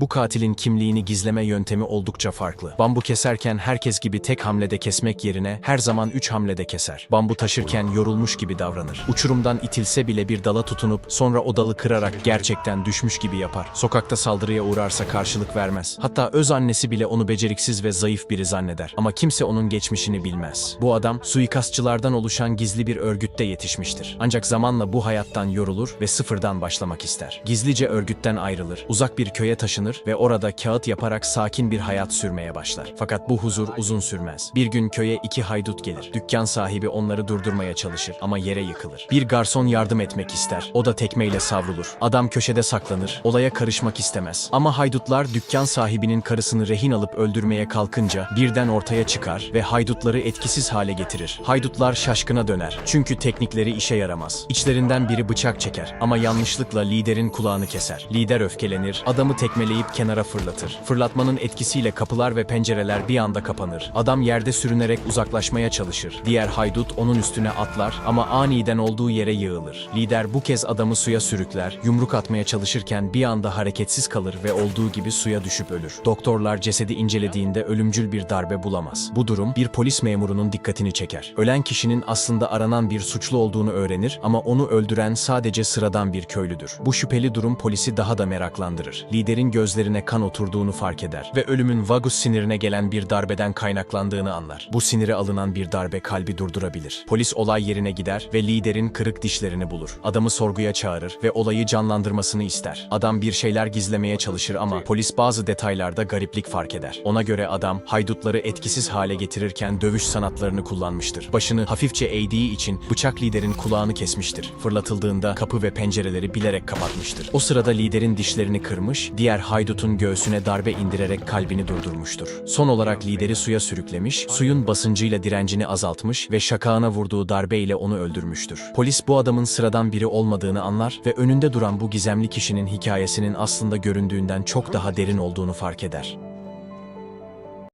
Bu katilin kimliğini gizleme yöntemi oldukça farklı. Bambu keserken herkes gibi tek hamlede kesmek yerine her zaman üç hamlede keser. Bambu taşırken yorulmuş gibi davranır. Uçurumdan itilse bile bir dala tutunup sonra o dalı kırarak gerçekten düşmüş gibi yapar. Sokakta saldırıya uğrarsa karşılık vermez. Hatta öz annesi bile onu beceriksiz ve zayıf biri zanneder. Ama kimse onun geçmişini bilmez. Bu adam suikastçılardan oluşan gizli bir örgütte yetişmiştir. Ancak zamanla bu hayattan yorulur ve sıfırdan başlamak ister. Gizlice örgütten ayrılır, uzak bir köye taşınır ve orada kağıt yaparak sakin bir hayat sürmeye başlar. Fakat bu huzur uzun sürmez. Bir gün köye iki haydut gelir. Dükkan sahibi onları durdurmaya çalışır ama yere yıkılır. Bir garson yardım etmek ister. O da tekmeyle savrulur. Adam köşede saklanır. Olaya karışmak istemez. Ama haydutlar dükkan sahibinin karısını rehin alıp öldürmeye kalkınca birden ortaya çıkar ve haydutları etkisiz hale getirir. Haydutlar şaşkına döner. Çünkü teknikleri işe yaramaz. İçlerinden biri bıçak çeker ama yanlışlıkla liderin kulağını keser. Lider öfkelenir, adamı tekmeleyip kenara fırlatır. Fırlatmanın etkisiyle kapılar ve pencereler bir anda kapanır. Adam yerde sürünerek uzaklaşmaya çalışır. Diğer haydut onun üstüne atlar ama aniden olduğu yere yığılır. Lider bu kez adamı suya sürükler, yumruk atmaya çalışırken bir anda hareketsiz kalır ve olduğu gibi suya düşüp ölür. Doktorlar cesedi incelediğinde ölümcül bir darbe bulamaz. Bu durum bir polis memurunun dikkatini çeker. Ölen kişinin aslında aranan bir suçlu olduğunu öğrenir ama onu öldüren sadece sıradan bir köylüdür. Bu şüpheli durum polisi daha da meraklandırır. Liderin gözlerine kan oturduğunu fark eder ve ölümün vagus sinirine gelen bir darbeden kaynaklandığını anlar. Bu sinire alınan bir darbe kalbi durdurabilir. Polis olay yerine gider ve liderin kırık dişlerini bulur. Adamı sorguya çağırır ve olayı canlandırmasını ister. Adam bir şeyler gizlemeye çalışır ama polis bazı detaylarda gariplik fark eder. Ona göre adam haydutları etkisiz hale getirirken dövüş sanatlarını kullanmıştır. Başını hafifçe eğdiği için bıçak liderin kulağını kesmiştir. Fırlatıldığında kapı ve pencereleri bilerek kapatmıştır. O sırada liderin dişlerini kırmış, diğer haydutun göğsüne darbe indirerek kalbini durdurmuştur. Son olarak lideri suya sürüklemiş, suyun basıncıyla direncini azaltmış ve şakağına vurduğu darbeyle onu öldürmüştür. Polis bu adamın sıradan biri olmadığını anlar ve önünde duran bu gizemli kişinin hikayesinin aslında göründüğünden çok daha derin olduğunu fark eder.